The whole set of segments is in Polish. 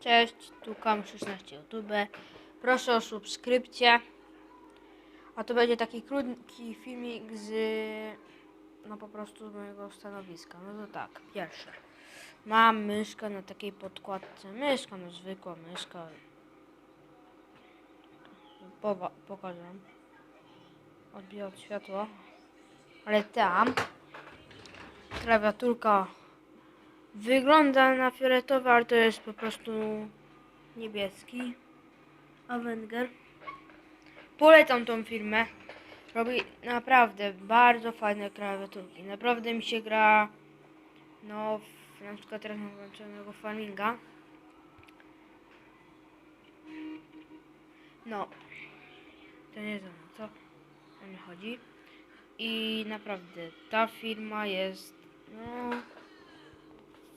Cześć, tu Kam16 YouTube. Proszę o subskrypcję. A to będzie taki krótki filmik z no po prostu z mojego stanowiska. No to tak, pierwsze. Mam myszkę na takiej podkładce. Myszka, no zwykła myszka. Powa- pokażę. Odbija od światła. Ale tam klawiaturka wygląda na fioletowy, ale to jest po prostu niebieski. Avenger. Polecam tą firmę. Robi naprawdę bardzo fajne klawiaturki. Naprawdę mi się gra no na przykład teraz mam włączonego farminga. No. To nie znam co o mnie chodzi. I naprawdę ta firma jest no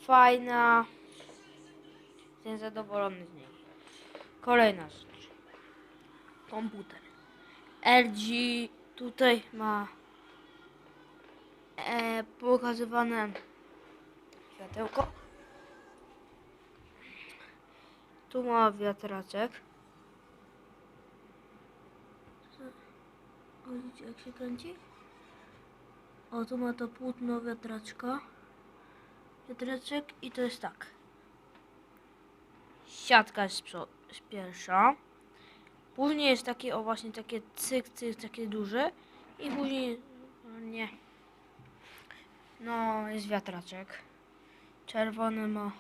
fajna. Jestem zadowolony z niej. Kolejna rzecz. Komputer. LG tutaj ma e, pokazywane światełko. Tu ma wiatraczek. Widzicie jak się kręci? O, tu ma to płótno wiatraczka. Wiatraczek i to jest tak. Siatka jest jest pierwsza. Później jest takie, o właśnie takie cyk, cyk, takie duże. I później, no nie. No, jest wiatraczek. Czerwony ma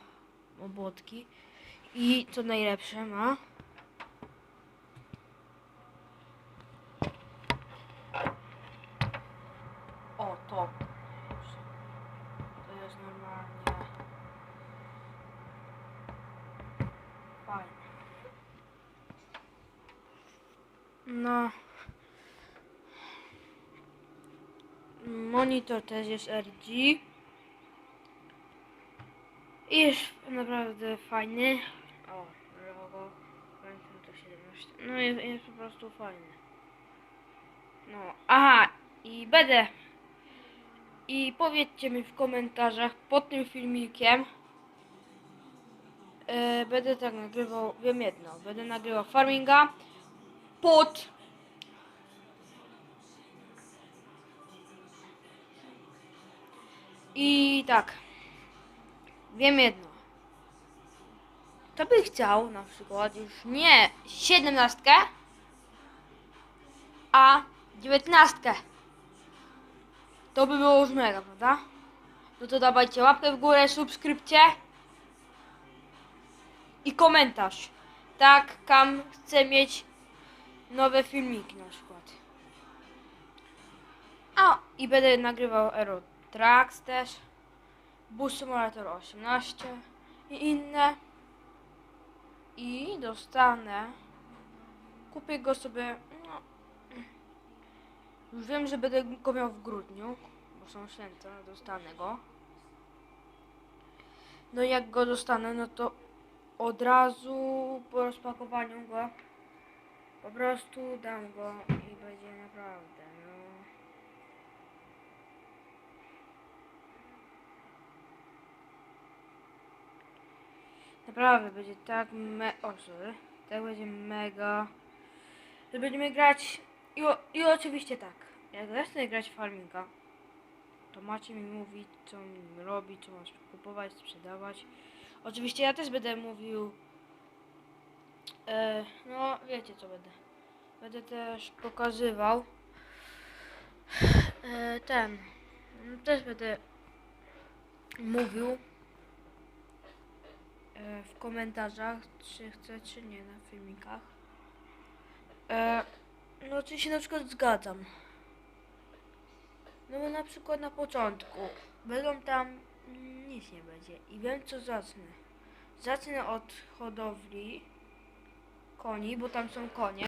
obłotki. I co najlepsze ma. O, to. To jest normalnie fajne. No. Monitor też jest RG. I jest naprawdę fajny. O, logo. Pamiętam to 17. No jest, jest po prostu fajny. No, aha, i będę. I powiedzcie mi w komentarzach pod tym filmikiem. E, będę tak nagrywał, wiem jedno, będę nagrywał farminga pod i tak wiem jedno. To by chciał na przykład już nie 17 a 19 to by było już mega, prawda? No to dawajcie łapkę w górę, subskrypcję i komentarz. Tak, Kam chce mieć nowe filmiki na przykład. A, i będę nagrywał Aero Tracks też, Bus Simulator 18 i inne. I dostanę, kupię go sobie, no, już wiem, że będę go miał w grudniu, bo są święta, dostanę go. No jak go dostanę, no to od razu po rozpakowaniu go po prostu dam go i będzie naprawdę, no. Naprawdę będzie tak me... O. Tak będzie mega... Że będziemy grać... I, o, I oczywiście tak. Jak zacznę grać w farminga, to macie mi mówić, co mi robić, co mam kupować, sprzedawać. Oczywiście ja też będę mówił... E, no, wiecie co będę. Będę też pokazywał e, ten. No, też będę mówił e, w komentarzach, czy chcę, czy nie na filmikach. E, no, czy się na przykład zgadzam. No bo na przykład na początku będą tam nic nie będzie i wiem co zacznę. Zacznę od hodowli koni, bo tam są konie.